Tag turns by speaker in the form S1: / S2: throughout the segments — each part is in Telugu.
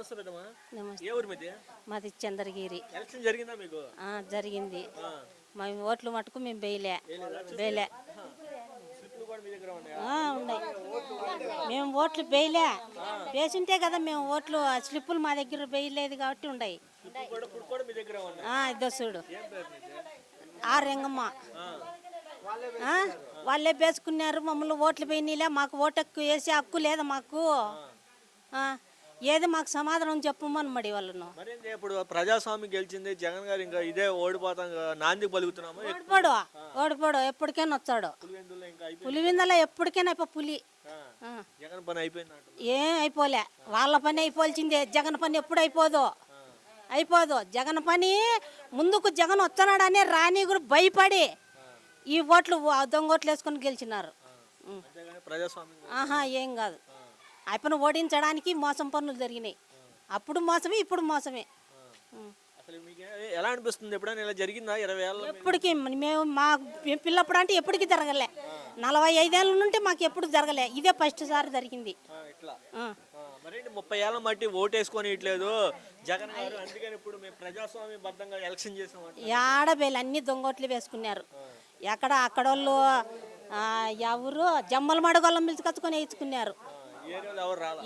S1: నమస్తే పెద్దమ్మా.
S2: నమస్తే.
S1: ఏ ఊరు మీది?
S2: మాది చంద్రగిరి.
S1: ఎలక్షన్ జరిగిందా మీకు?
S2: ఆ, జరిగింది.
S1: ఆ.
S2: మా ఓట్లు మటుకు మేము
S1: మీ దగ్గర ఉన్నాయా?
S2: మేము ఓట్లు వేయలే. వేసింటే కదా మేము ఓట్లు స్లిప్పులు మా దగ్గర వేయలేదు కాబట్టి ఉన్నాయి. ఇదో చూడు. ఆ రంగమ్మ. వాళ్ళే వేసుకున్నారు. మమ్మల్ని ఓట్లు వేయనీలే. మాకు ఓటు వేసే హక్కు లేదు మాకు? ఏది మాకు సమాధానం చెప్పమని మడి వాళ్ళను?
S1: ఇప్పుడు ప్రజాస్వామ్యం గెలిచింది జగన్ గారు ఇంకా ఇదే ఓడిపోతాం నాంది పలుకుతున్నాము?
S2: ఓడిపోడు ఓడిపోడు ఎప్పటికైనా వచ్చాడు పులివిందలో ఎప్పటికైనా అయిపో పులి.
S1: జగన్ పని అయిపోయింది.
S2: ఏం అయిపోలే. వాళ్ళ పని అయిపోవాల్సిందే జగన్ పని ఎప్పుడు అయిపోదు? అయిపోదు. జగన్ పని ముందుకు జగన్ వస్తున్నాడనే రాని కూడా భయపడి ఈ ఓట్లు దొంగ ఓట్లు వేసుకొని గెలిచినారు. ఆహా ఏం కాదు. అయిపోయిన ఓడించడానికి మోసం పనులు జరిగినాయి. అప్పుడు మోసమే ఇప్పుడు మోసమే.
S1: ఎలా అనిపిస్తుంది? ఎప్పుడైనా ఇలా జరిగిందా? ఇరవై ఏళ్ళ
S2: ఎప్పటికీ మేము మా పిల్లప్పుడు అంటే ఎప్పటికీ జరగలే. నలభై ఐదేళ్ళ నుండి మాకు ఎప్పుడు జరగలే. ఇదే ఫస్ట్ సారి జరిగింది.
S1: మరేంటి? ముప్పై ఏళ్ళ మట్టి ఓటేసుకొని ఇట్లేదు జగన్ గారు అందుకని ఇప్పుడు మేము ప్రజాస్వామ్యబద్ధంగా ఎలక్షన్ చేసామంటే
S2: ఏడబేలు అన్ని దొంగోట్లు వేసుకున్నారు. ఎక్కడ అక్కడోళ్ళు ఆ, ఎవరు జమ్మల మడగొల్లం పిలుచుకొచ్చుకొని వేయించుకున్నారు.
S1: ఈ ఏరియాలో ఎవరు రాలా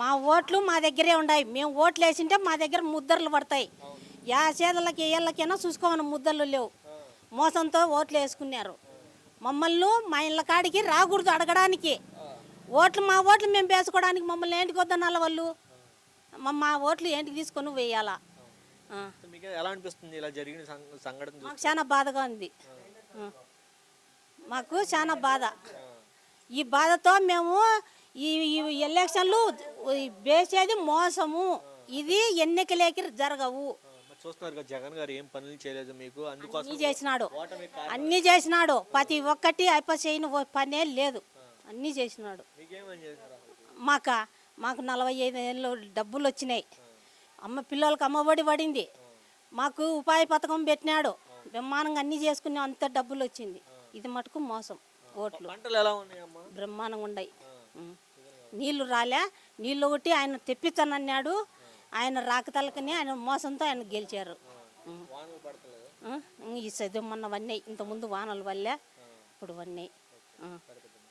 S2: మా ఓట్లు మా దగ్గరే ఉన్నాయి మేము ఓట్లు వేసింటే మా దగ్గర ముద్దర్లు పడతాయి. యా చేదలకి ఏళ్ళకైనా చూసుకోమని ముద్దర్లు లేవు. మోసంతో ఓట్లు వేసుకున్నారు. మమ్మల్ని మా ఇళ్ళ కాడికి రాకూడదు అడగడానికి. ఓట్లు మా ఓట్లు మేము వేసుకోవడానికి మమ్మల్ని ఏంటికి వద్దనాల వాళ్ళు? మా ఓట్లు ఏంటికి తీసుకొని వేయాలా?
S1: ఎలా అనిపిస్తుంది ఇలా జరిగిన సంఘటన
S2: మాకు చాలా బాధగా ఉంది. మాకు చాలా బాధ. ఈ బాధతో మేము ఈ ఎలక్షన్లు వేసేది మోసము. ఇది ఎన్నికలేకి జరగవు.
S1: చూస్తున్నారు జగన్ గారు ఏం పనులు చేయలేదు మీకు? అందుకోసం
S2: చేసినాడు. అన్నీ చేసినాడు. ప్రతి ఒక్కటి అయిపో చేయని ఓ పనే లేదు. అన్నీ చేసినాడు. మాక మాకు నలభై ఐదు ఏళ్ళు డబ్బులు వచ్చినాయి. అమ్మ పిల్లలకి అమ్మఒడి పడింది. మాకు ఉపాధి పథకం పెట్టినాడు. బ్రహ్మాండంగా అన్నీ చేసుకునే అంత డబ్బులు వచ్చింది. ఇది మటుకు మోసం. ఓట్లు.
S1: పంటలు ఎలా ఉన్నాయమ్మా?
S2: బ్రహ్మాండంగా ఉన్నాయి. నీళ్ళు రాలే నీళ్ళు ఒకటి ఆయన తెప్పించానన్నాడు ఆయన రాకతలకని ఆయన మోసంతో ఆయన గెలిచారు. ఈ చదువు వన్నాయి ఇంతకుముందు వానలు వల్లే ఇప్పుడు వన్నాయి ఉం.